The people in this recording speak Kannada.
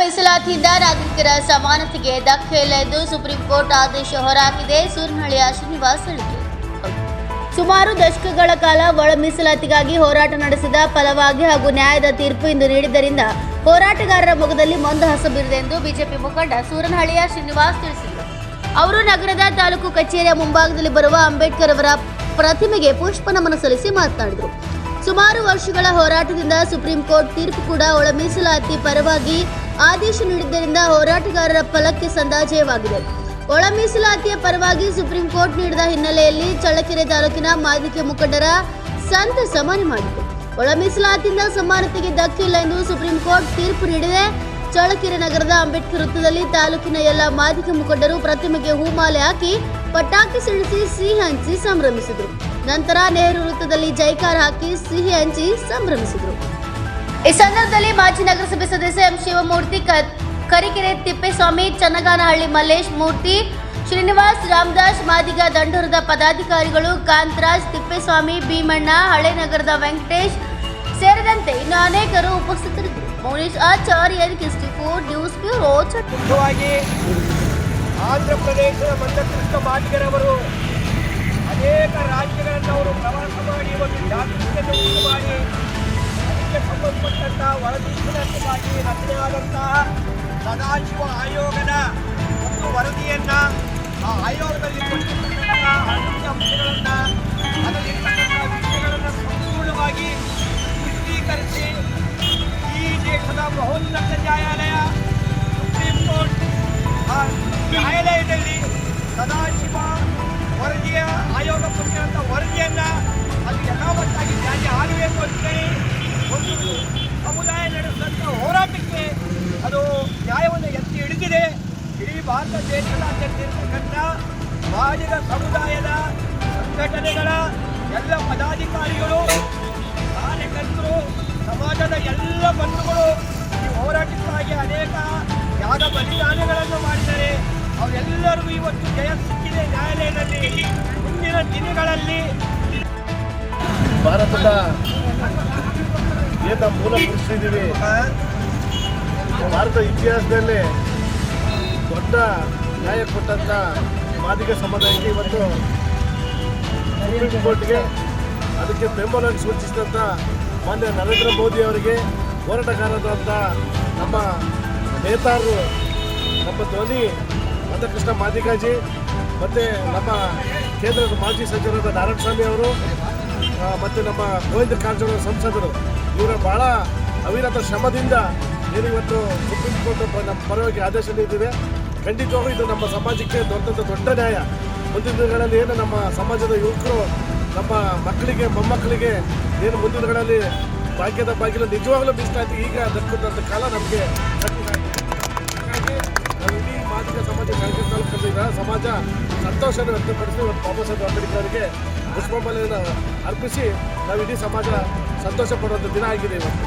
ಮೀಸಲಾತಿಯಿಂದ ನಾಗರಿಕರ ಸಮಾನತೆಗೆ ಎಂದು ಸುಪ್ರೀಂ ಕೋರ್ಟ್ ಆದೇಶ ಹೊರಹಾಕಿದೆ. ಸೂರ್ನಹಳ್ಳಿಯ ಶ್ರೀನಿವಾಸ್ ಹೇಳಿಕೆ. ಸುಮಾರು ದಶಕಗಳ ಕಾಲ ಒಳ ಮೀಸಲಾತಿಗಾಗಿ ಹೋರಾಟ ನಡೆಸಿದ ಫಲವಾಗಿ ಹಾಗೂ ನ್ಯಾಯದ ತೀರ್ಪು ಇಂದು ನೀಡಿದ್ದರಿಂದ ಹೋರಾಟಗಾರರ ಮೊಗದಲ್ಲಿ ಮಂದಹಾಸ ಬೀರಿದೆ ಎಂದು ಬಿಜೆಪಿ ಮುಖಂಡ ಸೂರನಹಳ್ಳಿಯ ಶ್ರೀನಿವಾಸ್ ತಿಳಿಸಿದರು. ಅವರು ನಗರದ ತಾಲೂಕು ಕಚೇರಿಯ ಮುಂಭಾಗದಲ್ಲಿ ಬರುವ ಅಂಬೇಡ್ಕರ್ ಅವರ ಪ್ರತಿಮೆಗೆ ಪುಷ್ಪ ನಮನ ಸಲ್ಲಿಸಿ ಮಾತನಾಡಿದರು. ಸುಮಾರು ವರ್ಷಗಳ ಹೋರಾಟದಿಂದ ಸುಪ್ರೀಂ ಕೋರ್ಟ್ ತೀರ್ಪು ಕೂಡ ಒಳ ಮೀಸಲಾತಿ ಪರವಾಗಿ ಆದೇಶ ನೀಡಿದ್ದರಿಂದ ಹೋರಾಟಗಾರರ ಫಲಕ್ಕೆ ಸಂದಾಜಯವಾಗಿದೆ. ಒಳ ಮೀಸಲಾತಿಯ ಪರವಾಗಿ ಸುಪ್ರೀಂ ಕೋರ್ಟ್ ನೀಡಿದ ಹಿನ್ನೆಲೆಯಲ್ಲಿ ಚಳ್ಳಕೆರೆ ತಾಲೂಕಿನ ಮಾದಿಕೆ ಮುಖಂಡರ ಸಂತಸ ಮನೆ ಮಾಡಿತು ಒಳ ಮೀಸಲಾತಿಯಿಂದ ಸಮಾನತೆಗೆ ದಕ್ಕಿಲ್ಲ ಎಂದು ಸುಪ್ರೀಂ ಕೋರ್ಟ್ ತೀರ್ಪು ನೀಡಿದೆ. ಚಳ್ಳಕೆರೆ ನಗರದ ಅಂಬೇಡ್ಕರ್ ವೃತ್ತದಲ್ಲಿ ತಾಲೂಕಿನ ಎಲ್ಲ ಮಾದಿಕೆ ಮುಖಂಡರು ಪ್ರತಿಮೆಗೆ ಹೂಮಾಲೆ ಹಾಕಿ ಪಟಾಕಿ ಸಿಡಿಸಿ ಸಿಹಿ ಹಂಚಿ ಸಂಭ್ರಮಿಸಿದರು. ನಂತರ ನೆಹರು ವೃತ್ತದಲ್ಲಿ ಜೈಕಾರ ಹಾಕಿ ಸಿಹಿ ಹಂಚಿ ಸಂಭ್ರಮಿಸಿದರು. ಈ ಸಂದರ್ಭದಲ್ಲಿ ಮಾಜಿ ನಗರಸಭೆ ಸದಸ್ಯ ಎಂ ಶಿವಮೂರ್ತಿ ಕರಿಕೆರೆ ತಿಪ್ಪೇಸ್ವಾಮಿ, ಚನ್ನಗಾನಹಳ್ಳಿ ಮಲ್ಲೇಶ್ ಮೂರ್ತಿ, ಶ್ರೀನಿವಾಸ್ ರಾಮದಾಸ್, ಮಾದಿಗ ದಂಡೂರದ ಪದಾಧಿಕಾರಿಗಳು ಕಾಂತರಾಜ್, ತಿಪ್ಪೇಸ್ವಾಮಿ, ಭೀಮಣ್ಣ ಹಳೆನಗರದ ವೆಂಕಟೇಶ್ ಸೇರಿದಂತೆ ಇನ್ನು ಅನೇಕರು ಉಪಸ್ಥಿತರಿದ್ದರು. ಮೌನೇಶ್ ಆಚಾರ್ಯ ಕಿಸ್ಟಿ ಫೋರ್ ನ್ಯೂಸ್ ಬ್ಯೂರೋ ಆಂಧ್ರ ಪ್ರದೇಶದ ಮಂದಕೃಷ್ಣ ಅನೇಕ ರಾಜ್ಯಗಳನ್ನು ಅವರು ಪ್ರವಾಸ ಮಾಡಿ, ಒಂದು ಜಾಗೃತಿಯನ್ನು ಉಂಟು ಮಾಡಿ ವರದಿ ವರದಿಗಾಗಿ ರಚನೆಯಾದಂತಹ ಸದಾಶಿವ ಆಯೋಗದ ಒಂದು ವರದಿಯನ್ನ ಆ ಆಯೋಗದಲ್ಲಿ ಕೊಟ್ಟಿರ್ತಕ್ಕಂತಹ ಅನೇಕ ಅಂಶಗಳನ್ನ, ಅದರಲ್ಲಿರ್ತಕ್ಕಂತಹ ವಿಷಯಗಳನ್ನು ಸಂಪೂರ್ಣವಾಗಿ ಪುಷ್ಟೀಕರಿಸಿ ಈ ದೇಶದ ಮಹೋನ್ನತ ನ್ಯಾಯಾಲಯ ಸುಪ್ರೀಂ ಕೋರ್ಟ್ ಆ ನ್ಯಾಯಾಲಯದಲ್ಲಿ ಸದಾಶಿವ ಭಾರತ ದೇಶದ ಇರತಕ್ಕಂಥ ಮಾದಿಗ ಸಮುದಾಯದ ಸಂಘಟನೆಗಳ ಎಲ್ಲ ಪದಾಧಿಕಾರಿಗಳು, ಕಾರ್ಯಕರ್ತರು, ಸಮಾಜದ ಎಲ್ಲ ಬಂಧುಗಳು ಈ ಹೋರಾಟಕ್ಕಾಗಿ ಅನೇಕ ಯಾವ ಬಲಿದಾನಗಳನ್ನು ಮಾಡಿದ್ದಾರೆ ಅವರೆಲ್ಲರಿಗೂ ಇವತ್ತು ಜಯ ಸಿಕ್ಕಿದೆ ನ್ಯಾಯಾಲಯದಲ್ಲಿ. ಮುಂದಿನ ದಿನಗಳಲ್ಲಿ ಭಾರತದ ಮೂಲ ಪುರುಷರಿದ್ದೀವಿ ಭಾರತ ಇತಿಹಾಸದಲ್ಲಿ ದೊಡ್ಡ ನ್ಯಾಯ ಕೊಟ್ಟಂಥ ಮಾದಿಗ ಸಮುದಾಯಕ್ಕೆ ಇವತ್ತು ಸುಪ್ರೀಂ ಕೋರ್ಟ್ಗೆ ಅದಕ್ಕೆ ಬೆಂಬಲ ಸೂಚಿಸಿದಂಥ ಮಾನ್ಯ ನರೇಂದ್ರ ಮೋದಿ ಅವರಿಗೆ ಹೋರಾಟಗಾರರಾದಂಥ ನಮ್ಮ ನೇತಾರರು, ನಮ್ಮ ಧ್ವನಿ ಮಧಕೃಷ್ಣ ಮಾದಿಗಾಜಿ ಮತ್ತು ನಮ್ಮ ಕೇಂದ್ರದ ಮಾಜಿ ಸಚಿವರಾದ ನಾರಾಯಣಸ್ವಾಮಿ ಅವರು ಮತ್ತು ನಮ್ಮ ಗೋವಿಂದ ಕಾರಜೋಳ ಸಂಸದರು, ಇವರ ಭಾಳ ಅವಿರತ ಶ್ರಮದಿಂದ ಏನು ಇವತ್ತು ಸುಪ್ರೀಂ ಕೋರ್ಟ್ ನಮ್ಮ ಪರವಾಗಿ ಆದೇಶ ನೀಡಿದೆ. ಖಂಡಿತವಾಗೂ ಇದು ನಮ್ಮ ಸಮಾಜಕ್ಕೆ ದೊಡ್ಡ ದೊಡ್ಡ ನ್ಯಾಯ. ಮುಂದಿನ ದಿನಗಳಲ್ಲಿ ಏನು ನಮ್ಮ ಸಮಾಜದ ಯುವಕರು, ನಮ್ಮ ಮಕ್ಕಳಿಗೆ, ಮೊಮ್ಮಕ್ಕಳಿಗೆ ಏನು ಮುಂದಿನ ದಿನಗಳಲ್ಲಿ ಭಾಗ್ಯದ ಬಾಗಿಲು ನಿಜವಾಗ್ಲೂ ಆಯ್ತು ಈಗ ದಕ್ಕುವಂಥ ಕಾಲ ನಮಗೆ ಹಾಗಾಗಿ ನಾವು ಇಡೀ ಸಮಾಜ ಸಮಾಜ ಸಂತೋಷನ ವ್ಯಕ್ತಪಡಿಸಿ ಇವತ್ತು ಬಾಬಾ ಸಾಹೇಬ್ ಅಂಬೇಡ್ಕರ್ ಅವರಿಗೆ ಪುಷ್ಪಮಾಲೆಯನ್ನು ಅರ್ಪಿಸಿ ನಾವು ಇಡೀ ಸಮಾಜ ಸಂತೋಷ ಪಡುವಂಥ ದಿನ ಆಗಿದೆ ಇವತ್ತು.